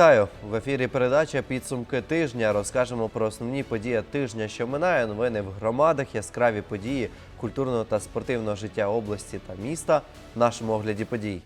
Вітаю в ефірі. Передача підсумки тижня. Розкажемо про основні події тижня, що минає. Новини в громадах, яскраві події культурного та спортивного життя області та міста в нашому огляді подій.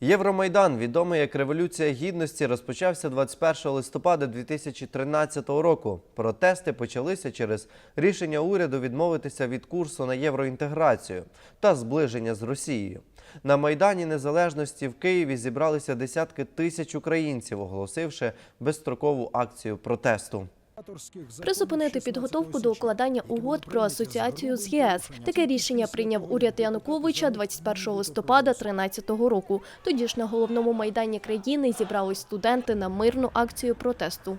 Євромайдан, відомий як Революція Гідності, розпочався 21 листопада 2013 року. Протести почалися через рішення уряду відмовитися від курсу на євроінтеграцію та зближення з Росією. На Майдані Незалежності в Києві зібралися десятки тисяч українців, оголосивши безстрокову акцію протесту. Призупинити підготовку до укладання угод про асоціацію з ЄС. Таке рішення прийняв уряд Януковича 21 листопада 2013 року. Тоді ж на головному майдані країни зібрались студенти на мирну акцію протесту.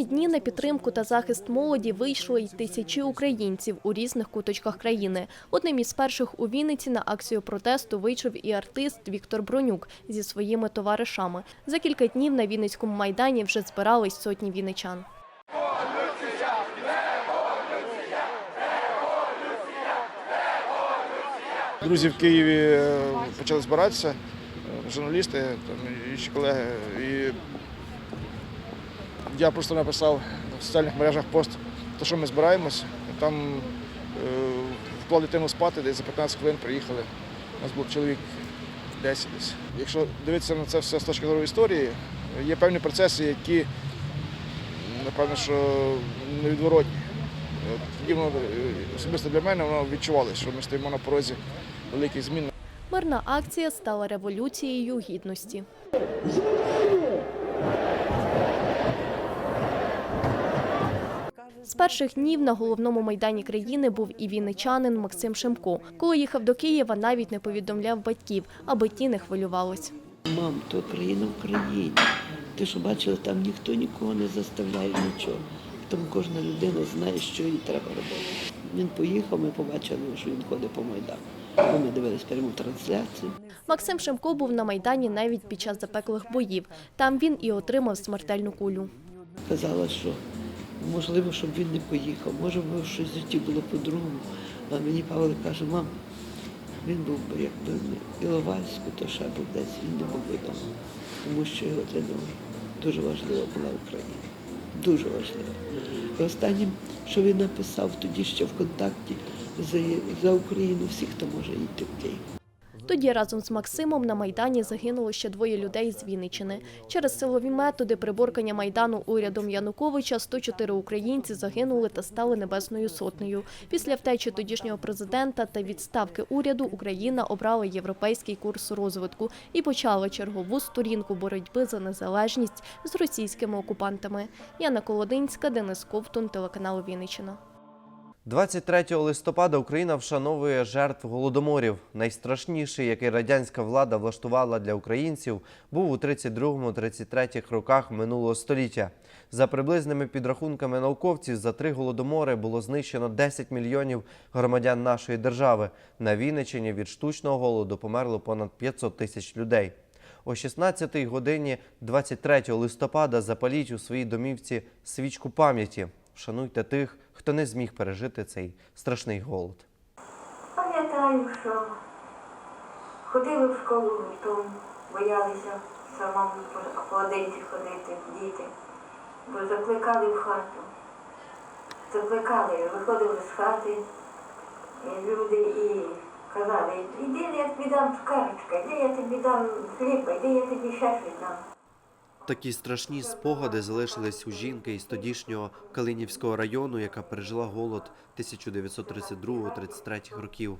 Наступні дні на підтримку та захист молоді вийшли й тисячі українців у різних куточках країни. Одним із перших у Вінниці на акцію протесту вийшов і артист Віктор Бронюк зі своїми товаришами. За кілька днів на Вінницькому майдані вже збирались сотні вінничан. Друзі в Києві е, почали збиратися, е, журналісти, там, інші колеги. І я просто написав в соціальних мережах пост, то що ми збираємось. Там е, вклали дитину спати, десь за 15 хвилин приїхали. У нас був чоловік 10 десь. Якщо дивитися на це все з точки зору історії, є певні процеси, які, напевно, що невідворотні. От Тоді воно е, особисто для мене воно відчувалося, що ми стоїмо на порозі великих змін. Мирна акція стала революцією гідності. З перших днів на головному майдані країни був і вінничанин Максим Шемко. Коли їхав до Києва, навіть не повідомляв батьків, аби ті не хвилювались. Мам, то країна в країні. Ти що бачила, там ніхто нікого не заставляє нічого. Тому кожна людина знає, що їй треба робити. Він поїхав, ми побачили, що він ходить по Майдану. Ми дивились пряму трансляцію. Максим Шемко був на майдані навіть під час запеклих боїв. Там він і отримав смертельну кулю. Казала, що можливо, щоб він не поїхав, може, щось в житті було по-другому. А мені Павло каже, мам, він був би якби в Іловайську, то ще був десь, він не був би вдома. Тому що його для нього дуже важлива була Україна. Дуже важлива. І останнім, що він написав тоді ще в контакті за, за Україну, всіх, хто може йти в Київ. Тоді разом з Максимом на майдані загинуло ще двоє людей з Вінничини. Через силові методи приборкання майдану урядом Януковича 104 українці загинули та стали небесною сотнею. Після втечі тодішнього президента та відставки уряду Україна обрала європейський курс розвитку і почала чергову сторінку боротьби за незалежність з російськими окупантами. Яна Колодинська, Денис Ковтун, телеканал Вінниччина. 23 листопада Україна вшановує жертв голодоморів. Найстрашніший, який радянська влада влаштувала для українців, був у 32-33 роках минулого століття. За приблизними підрахунками науковців, за три голодомори було знищено 10 мільйонів громадян нашої держави. На Вінниччині від штучного голоду померло понад 500 тисяч людей. О 16-й годині 23 листопада запаліть у своїй домівці свічку пам'яті. Вшануйте тих, хто не зміг пережити цей страшний голод. Пам'ятаю, що ходили в школу гуртом, боялися самому по одинці ходити, діти, бо закликали в хату. Закликали, виходили з хати люди і казали, іди, я тобі дам цукерочка, іди, я тобі дам хліба, іди, я тобі ще щось дам. Такі страшні спогади залишились у жінки із тодішнього Калинівського району, яка пережила голод 1932-33 років.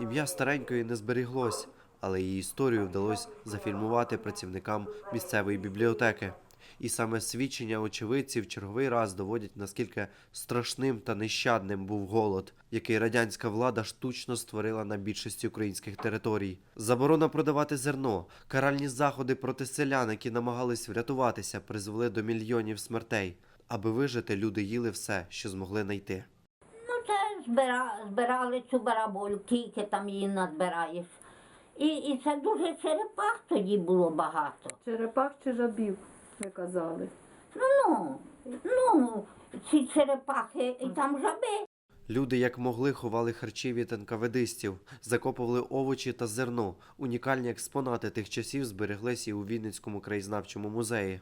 Ім'я старенької не зберіглось, але її історію вдалося зафільмувати працівникам місцевої бібліотеки. І саме свідчення очевидців черговий раз доводять, наскільки страшним та нещадним був голод, який радянська влада штучно створила на більшості українських територій. Заборона продавати зерно, каральні заходи проти селян, які намагались врятуватися, призвели до мільйонів смертей. Аби вижити, люди їли все, що змогли знайти. Ну, це збира, збирали цю бараболю, кільки там її назбираєш. І, і це дуже черепах тоді було багато. Черепах чи жабів, ви казали. Ну, ну, Ну, ці черепахи і там жаби. Люди як могли ховали харчі від НКВДистів, закопували овочі та зерно. Унікальні експонати тих часів збереглися і у Вінницькому краєзнавчому музеї.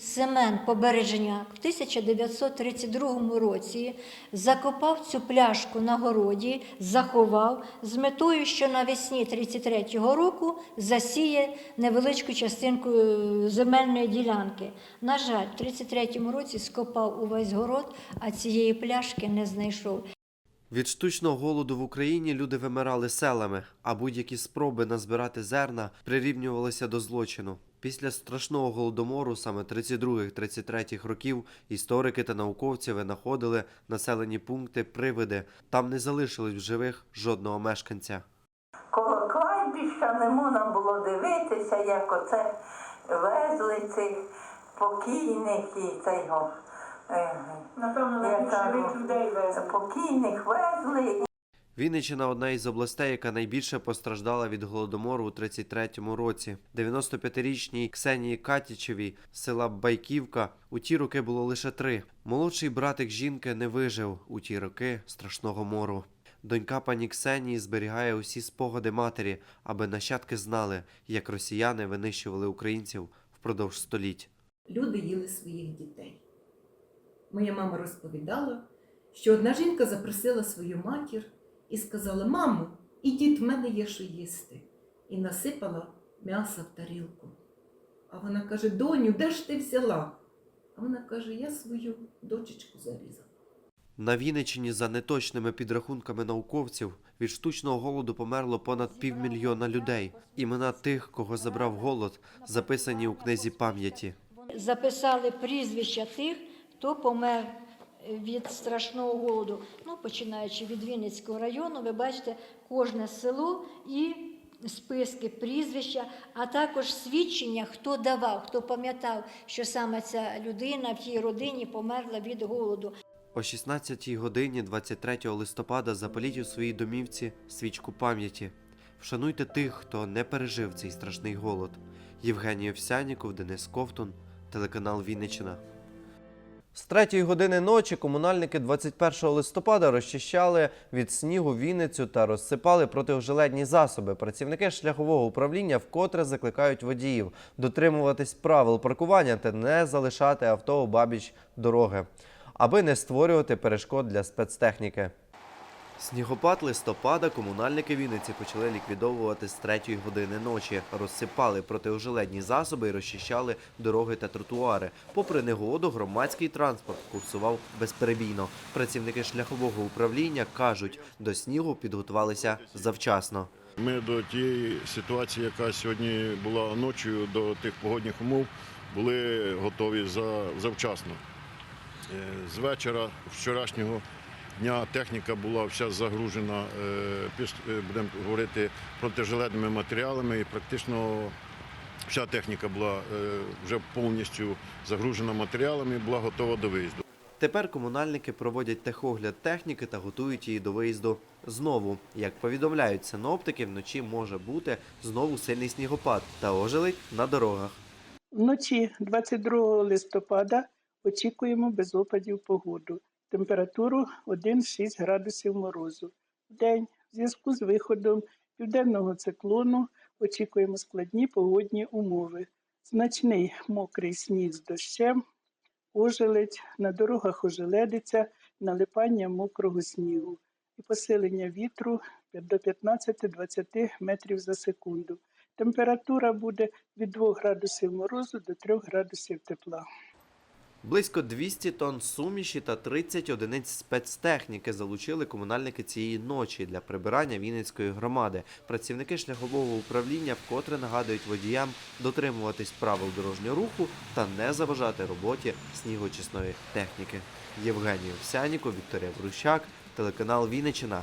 Семен Побережняк в 1932 році закопав цю пляшку на городі, заховав з метою, що навесні 33-го року засіє невеличку частинку е, земельної ділянки. На жаль, в 33-му році скопав увесь город, а цієї пляшки не знайшов. Від штучного голоду в Україні люди вимирали селами, а будь-які спроби назбирати зерна прирівнювалися до злочину. Після страшного голодомору, саме 32-33 років, історики та науковці винаходили населені пункти привиди. Там не залишилось в живих жодного мешканця. Коло кладбища не можна було дивитися, як оце везли цих покійних і цього. е, Напевно, на живих людей везли. Покійних везли Вінниччина одна із областей, яка найбільше постраждала від голодомору у 33-му році. 95-річній Ксенії Катічевій з села Байківка у ті роки було лише три. Молодший братик жінки не вижив у ті роки страшного мору. Донька пані Ксенії зберігає усі спогади матері, аби нащадки знали, як росіяни винищували українців впродовж століть. Люди їли своїх дітей. Моя мама розповідала, що одна жінка запросила свою матір і сказала: Мамо, ідіть, в мене є що їсти. І насипала м'ясо в тарілку. А вона каже: Доню, де ж ти взяла? А вона каже: Я свою дочечку зарізала. На Вінниччині, за неточними підрахунками науковців, від штучного голоду померло понад півмільйона людей. Імена тих, кого забрав голод, записані у книзі пам'яті. Записали прізвища тих, хто помер від страшного голоду. Ну, починаючи від Вінницького району, ви бачите кожне село і списки, прізвища, а також свідчення, хто давав, хто пам'ятав, що саме ця людина в тій родині померла від голоду. О 16-й годині 23 листопада запаліть у своїй домівці свічку пам'яті. Вшануйте тих, хто не пережив цей страшний голод. Євгеній Овсяніков, Денис Ковтун, телеканал Вінниччина. З третьої години ночі комунальники 21 листопада розчищали від снігу Вінницю та розсипали протиожеледні засоби. Працівники шляхового управління вкотре закликають водіїв дотримуватись правил паркування та не залишати авто у бабіч дороги, аби не створювати перешкод для спецтехніки. Снігопад листопада комунальники Вінниці почали ліквідовувати з третьої години ночі. Розсипали протиожеледні засоби і розчищали дороги та тротуари. Попри негоду, громадський транспорт курсував безперебійно. Працівники шляхового управління кажуть, до снігу підготувалися завчасно. Ми до тієї ситуації, яка сьогодні була ночою, до тих погодних умов, були готові за, завчасно. Е, З вечора вчорашнього дня техніка була вся загружена, е, е, будемо говорити, протижилетними матеріалами і практично вся техніка була е, вже повністю загружена матеріалами і була готова до виїзду. Тепер комунальники проводять техогляд техніки та готують її до виїзду знову. Як повідомляють синоптики, вночі може бути знову сильний снігопад та ожеледь на дорогах. Вночі 22 листопада очікуємо без опадів погоду. Температуру 1-6 градусів морозу. Вдень, в зв'язку з виходом південного циклону, очікуємо складні погодні умови. Значний мокрий сніг з дощем, ожеледь, на дорогах ожеледиться, налипання мокрого снігу і посилення вітру до 15-20 метрів за секунду. Температура буде від 2 градусів морозу до 3 градусів тепла. Близько 200 тонн суміші та 30 одиниць спецтехніки залучили комунальники цієї ночі для прибирання Вінницької громади. Працівники шляхового управління вкотре нагадують водіям дотримуватись правил дорожнього руху та не заважати роботі снігочисної техніки. Євгеній Овсяніков, Вікторія Брущак, телеканал Вінниччина.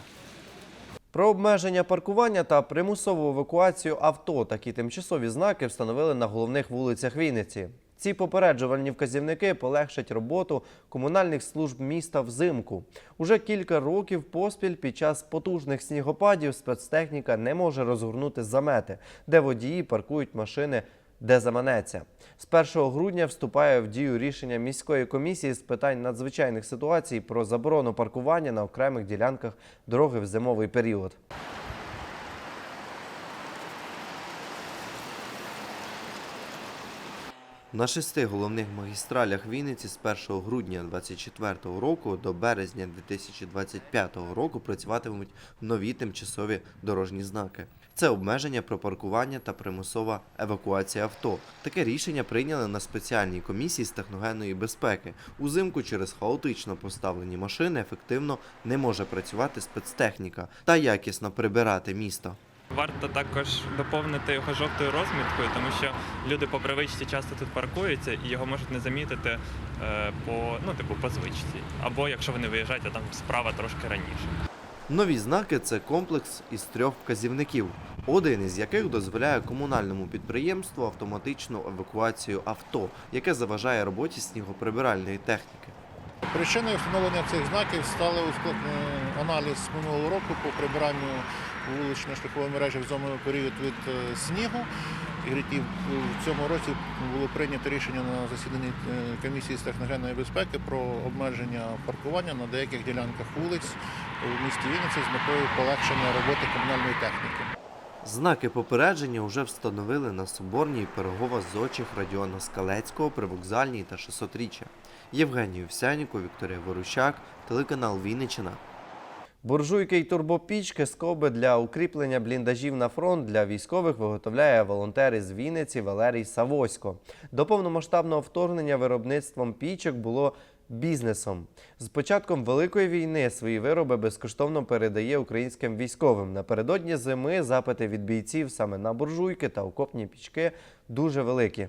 Про обмеження паркування та примусову евакуацію авто такі тимчасові знаки встановили на головних вулицях Вінниці. Ці попереджувальні вказівники полегшать роботу комунальних служб міста взимку. Уже кілька років поспіль під час потужних снігопадів спецтехніка не може розгорнути замети, де водії паркують машини де заманеться. З 1 грудня вступає в дію рішення міської комісії з питань надзвичайних ситуацій про заборону паркування на окремих ділянках дороги в зимовий період. На шести головних магістралях Вінниці з 1 грудня 2024 року до березня 2025 року працюватимуть нові тимчасові дорожні знаки. Це обмеження про паркування та примусова евакуація авто. Таке рішення прийняли на спеціальній комісії з техногенної безпеки. Узимку через хаотично поставлені машини ефективно не може працювати спецтехніка та якісно прибирати місто. Варто також доповнити його жовтою розміткою, тому що люди по привичці часто тут паркуються і його можуть не замітити е, по ну, типу, по звичці. Або якщо вони виїжджають, а там справа трошки раніше. Нові знаки це комплекс із трьох вказівників, один із яких дозволяє комунальному підприємству автоматичну евакуацію авто, яке заважає роботі снігоприбиральної техніки. Причиною встановлення цих знаків стали аналіз минулого року по прибиранню вуличної шляхової мережі в зимовий період від е, снігу. В цьому році було прийнято рішення на засіданні е, комісії з техногенної безпеки про обмеження паркування на деяких ділянках вулиць у місті Вінниці з метою полегшення роботи комунальної техніки. Знаки попередження вже встановили на Соборній Пирогова Зочих Радіона Скалецького, Привокзальній та 600-річчя. Євгеній Вікторія Ворущак, телеканал Вінниччина. Буржуйки й турбопічки, скоби для укріплення бліндажів на фронт для військових виготовляє волонтер із Вінниці Валерій Савосько. До повномасштабного вторгнення виробництвом пічок було бізнесом. З початком Великої війни свої вироби безкоштовно передає українським військовим. Напередодні зими запити від бійців саме на буржуйки та окопні пічки дуже великі.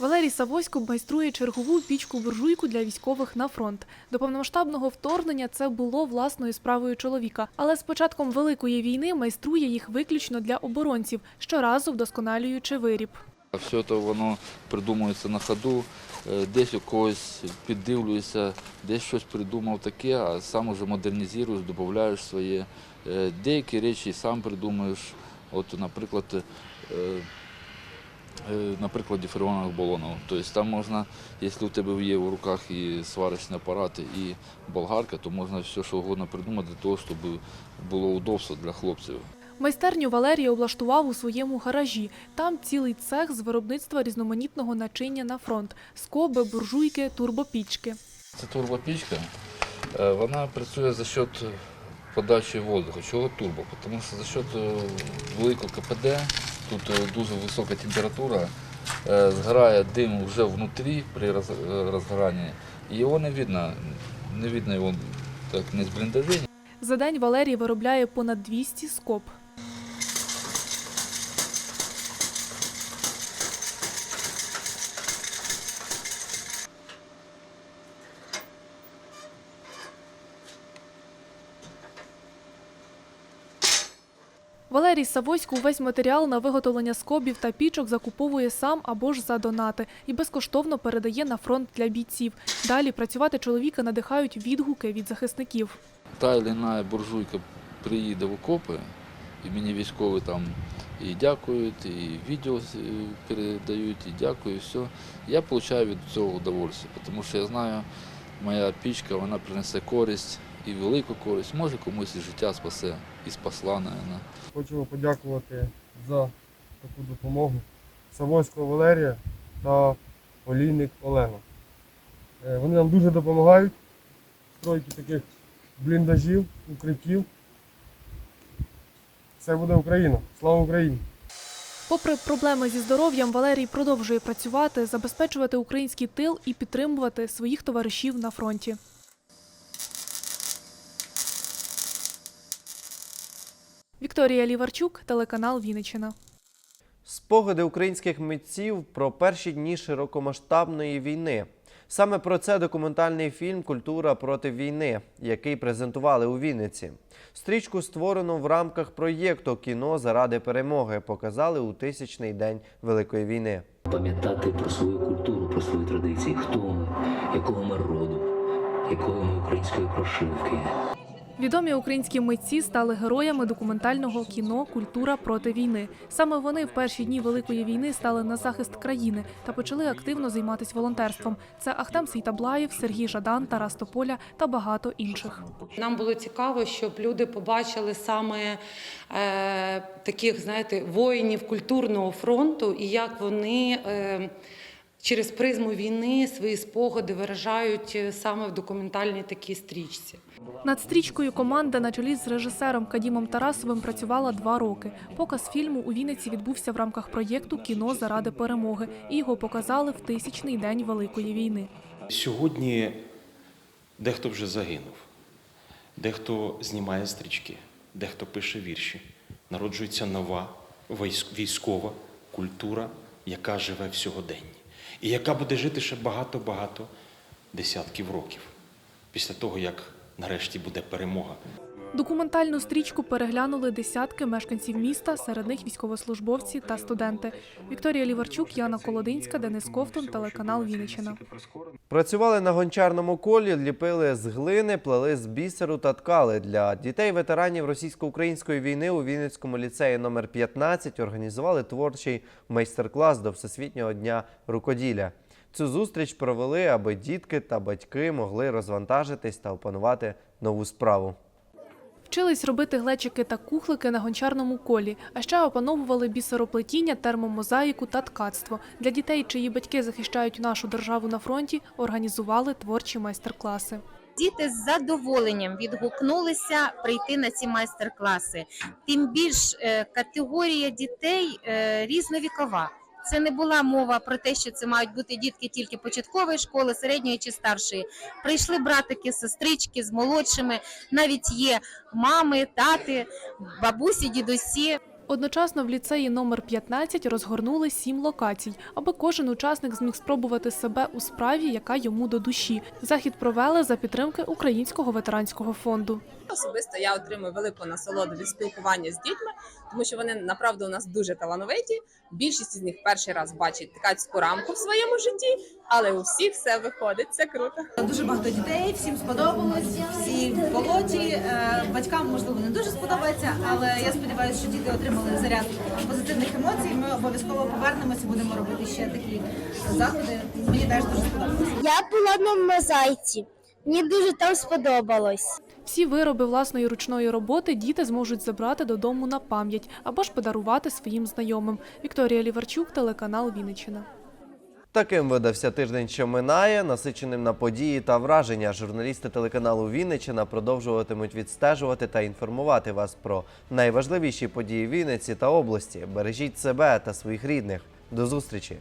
Валерій Савосько майструє чергову пічку-буржуйку для військових на фронт. До повномасштабного вторгнення це було власною справою чоловіка. Але з початком Великої війни майструє їх виключно для оборонців, щоразу вдосконалюючи виріб. Все це воно придумується на ходу, е, десь у когось піддивлююся, десь щось придумав таке, а сам уже модернізуєш, додаєш своє. Е, Деякі речі сам придумаєш. От, наприклад, е, на прикладі фреонових балонів. Тобто там можна, якщо у тебе є в руках і сварочні апарати, і болгарка, то можна все, що угодно придумати для того, щоб було удобство для хлопців. Майстерню Валерій облаштував у своєму гаражі. Там цілий цех з виробництва різноманітного начиння на фронт: скоби, буржуйки, турбопічки. Це турбопічка. Е, Вона працює за счет подачі воздуху. Чого турбо? Тому що за счет е, великого КПД, тут е, дуже висока температура, е, згорає дим вже внутрі при роз- е, розгоранні, і його не видно, не видно його так не з бліндажі, За день Валерій виробляє понад 200 скоб. Валерій Савосько увесь матеріал на виготовлення скобів та пічок закуповує сам або ж за донати і безкоштовно передає на фронт для бійців. Далі працювати чоловіка надихають відгуки від захисників. та или іна буржуйка приїде в окопи, і мені військові там і дякують, і відео передають, і дякую, і все. Я отримую від цього удовольствие, тому що я знаю, моя пічка вона принесе користь і велику користь, може комусь і життя спасе, і спасла, мабуть. Хочемо подякувати за таку допомогу Савойського Валерія та Олійник Олена. Е, Вони нам дуже допомагають в стройці таких бліндажів, укриттів. Це буде Україна. Слава Україні! Попри проблеми зі здоров'ям, Валерій продовжує працювати, забезпечувати український тил і підтримувати своїх товаришів на фронті. Вікторія Ліварчук, телеканал Вінниччина. Спогади українських митців про перші дні широкомасштабної війни. Саме про це документальний фільм Культура проти війни, який презентували у Вінниці. Стрічку створено в рамках проєкту Кіно заради перемоги показали у тисячний день Великої війни. Пам'ятати про свою культуру, про свої традиції, хто ми, якого ми роду, якої ми української прошивки. Відомі українські митці стали героями документального кіно Культура проти війни. Саме вони в перші дні Великої війни стали на захист країни та почали активно займатися волонтерством. Це Ахтем Сейтаблаєв, Сергій Жадан, Тарас Тополя та багато інших. Нам було цікаво, щоб люди побачили саме е, таких, знаєте, воїнів культурного фронту і як вони е, через призму війни свої спогади виражають е, саме в документальній такій стрічці. Над стрічкою команда на чолі з режисером Кадімом Тарасовим працювала два роки. Показ фільму у Вінниці відбувся в рамках проєкту Кіно заради перемоги і його показали в тисячний день Великої війни. Сьогодні дехто вже загинув, дехто знімає стрічки, дехто пише вірші. Народжується нова військова культура, яка живе в сьогоденні. І яка буде жити ще багато-багато десятків років після того, як нарешті буде перемога. Документальну стрічку переглянули десятки мешканців міста, серед них військовослужбовці та студенти. Вікторія Ліварчук, Яна Колодинська, Денис Ковтун, телеканал Вінниччина. Працювали на гончарному колі, ліпили з глини, плели з бісеру та ткали. Для дітей ветеранів російсько-української війни у Вінницькому ліцеї номер 15 організували творчий майстер-клас до Всесвітнього дня рукоділля. Цю зустріч провели, аби дітки та батьки могли розвантажитись та опанувати нову справу. Вчились робити глечики та кухлики на гончарному колі, а ще опановували бісероплетіння, термомозаїку та ткацтво. Для дітей, чиї батьки захищають нашу державу на фронті, організували творчі майстер-класи. Діти з задоволенням відгукнулися прийти на ці майстер-класи. Тим більш е, категорія дітей е, різновікова. Це не була мова про те, що це мають бути дітки тільки початкової школи, середньої чи старшої. Прийшли братики, сестрички з молодшими. Навіть є мами, тати, бабусі, дідусі. Одночасно в ліцеї номер 15 розгорнули сім локацій, аби кожен учасник зміг спробувати себе у справі, яка йому до душі. Захід провели за підтримки Українського ветеранського фонду. Особисто я отримую велику насолоду від спілкування з дітьми, тому що вони направду у нас дуже талановиті. Більшість з них перший раз бачить ткацьку рамку в своєму житті, але у всіх все виходить. Це круто. Дуже багато дітей, всім сподобалось, всі в болоті. Е, Батькам можливо не дуже сподобається, але я сподіваюся, що діти отримали заряд позитивних емоцій. Ми обов'язково повернемося, будемо робити ще такі заходи. Мені теж дуже сподобалось. Я була на мозаїці. Мені дуже там сподобалось. Всі вироби власної ручної роботи діти зможуть забрати додому на пам'ять або ж подарувати своїм знайомим. Вікторія Ліварчук, телеканал Вінниччина. Таким видався тиждень, що минає, насиченим на події та враження. Журналісти телеканалу Вінниччина продовжуватимуть відстежувати та інформувати вас про найважливіші події Вінниці та області. Бережіть себе та своїх рідних. До зустрічі!